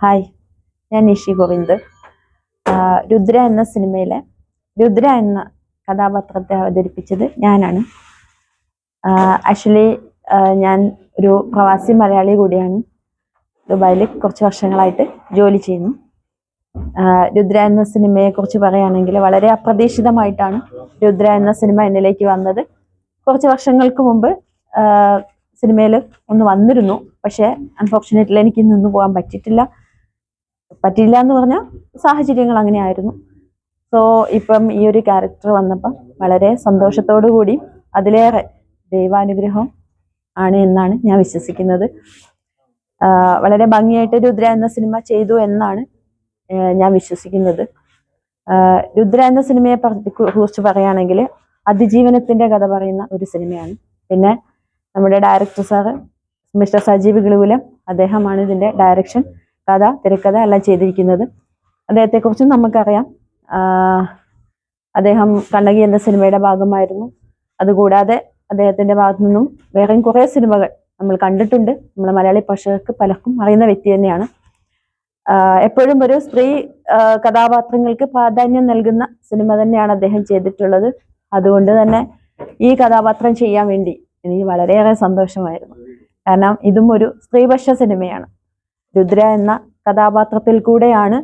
Hi ഞാൻ നിഷി ഗോവിന്ദ്. രുദ്ര എന്ന സിനിമയിലെ രുദ്ര എന്ന കഥാപാത്രത്തെ അവതരിപ്പിച്ചത് ഞാനാണ്. ആക്ച്വലി ഞാൻ ഒരു പ്രവാസി മലയാളി കൂടിയാണ്. ദുബായിൽ കുറച്ച് വർഷങ്ങളായിട്ട് ജോലി ചെയ്യുന്നു. രുദ്ര എന്ന സിനിമയെ കുറിച്ച് പറയുകയാണെങ്കിൽ വളരെ അപ്രതീക്ഷിതമായിട്ടാണ് രുദ്ര എന്ന സിനിമ എന്നിലേക്ക് വന്നത്. കുറച്ച് വർഷങ്ങൾക്ക് മുമ്പ് സിനിമയിൽ ഒന്ന് വന്നിരുന്നു. പക്ഷേ അൺഫോർച്ചുനേറ്റ്ലി എനിക്ക് നിന്ന് പോകാൻ പറ്റിയിട്ടില്ല. പറ്റില്ല എന്ന് പറഞ്ഞാൽ സാഹചര്യങ്ങൾ അങ്ങനെയായിരുന്നു. സോ ഇപ്പം ഈ ഒരു ക്യാരക്ടർ വന്നപ്പം വളരെ സന്തോഷത്തോടു കൂടി അതിലേറെ ദൈവാനുഗ്രഹം ആണ് എന്നാണ് ഞാൻ വിശ്വസിക്കുന്നത്. വളരെ ഭംഗിയായിട്ട് രുദ്ര എന്ന സിനിമ ചെയ്തു എന്നാണ് ഞാൻ വിശ്വസിക്കുന്നത്. രുദ്ര എന്ന സിനിമയെ കുറിച്ച് പറയുകയാണെങ്കിൽ അതിജീവനത്തിന്റെ കഥ പറയുന്ന ഒരു സിനിമയാണ്. പിന്നെ നമ്മുടെ ഡയറക്ടർ സാറ് മിസ്റ്റർ സജീവ് ഗിളുകുലം അദ്ദേഹമാണ് ഇതിന്റെ ഡയറക്ഷൻ കഥ തിരക്കഥ എല്ലാം ചെയ്തിരിക്കുന്നത്. അദ്ദേഹത്തെക്കുറിച്ചും നമുക്കറിയാം. അദ്ദേഹം കണ്ണകി എന്ന സിനിമയുടെ ഭാഗമായിരുന്നു. അതുകൂടാതെ അദ്ദേഹത്തിന്റെ ഭാഗത്തു നിന്നും വേറെയും കുറേ സിനിമകൾ നമ്മൾ കണ്ടിട്ടുണ്ട്. നമ്മുടെ മലയാളി പ്രേക്ഷകർക്ക് പലർക്കും അറിയുന്ന വ്യക്തി തന്നെയാണ്. എപ്പോഴും ഒരു സ്ത്രീ കഥാപാത്രങ്ങൾക്ക് പ്രാധാന്യം നൽകുന്ന സിനിമ തന്നെയാണ് അദ്ദേഹം ചെയ്തിട്ടുള്ളത്. അതുകൊണ്ട് തന്നെ ഈ കഥാപാത്രം ചെയ്യാൻ വേണ്ടി എനിക്ക് വളരെയേറെ സന്തോഷമായിരുന്നു. കാരണം ഇതും ഒരു സ്ത്രീപക്ഷ സിനിമയാണ്. രുദ്ര എന്ന കഥാപാത്രത്തിൽ കൂടെയാണ്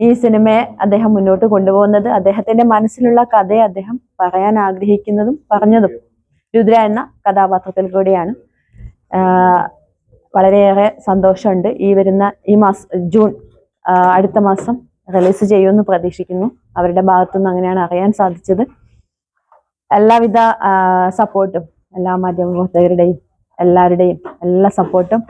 ഈ സിനിമയെ അദ്ദേഹം മുന്നോട്ട് കൊണ്ടുപോകുന്നത്. അദ്ദേഹത്തിന്റെ മനസ്സിലുള്ള കഥയെ അദ്ദേഹം പറയാൻ ആഗ്രഹിക്കുന്നതും പറഞ്ഞതും രുദ്ര എന്ന കഥാപാത്രത്തിൽ കൂടെയാണ്. വളരെയേറെ സന്തോഷമുണ്ട്. ഈ വരുന്ന ഈ മാസം ജൂൺ അടുത്ത മാസം റിലീസ് ചെയ്യുമെന്ന് പ്രതീക്ഷിക്കുന്നു. അവരുടെ ഭാഗത്തുനിന്ന് അങ്ങനെയാണ് അറിയാൻ സാധിച്ചത്. എല്ലാവിധ സപ്പോർട്ടും എല്ലാ മാധ്യമ പ്രവർത്തകരുടെയും എല്ലാവരുടെയും എല്ലാ സപ്പോർട്ടും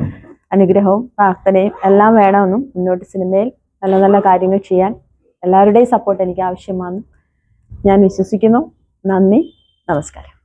അനുഗ്രഹവും പ്രാർത്ഥനയും എല്ലാം വേണമെന്നും മുന്നോട്ട് സിനിമയിൽ നല്ല നല്ല കാര്യങ്ങൾ ചെയ്യാൻ എല്ലാവരുടെയും സപ്പോർട്ട് എനിക്ക് ആവശ്യമാണെന്നും ഞാൻ വിശ്വസിക്കുന്നു. നന്ദി. നമസ്കാരം.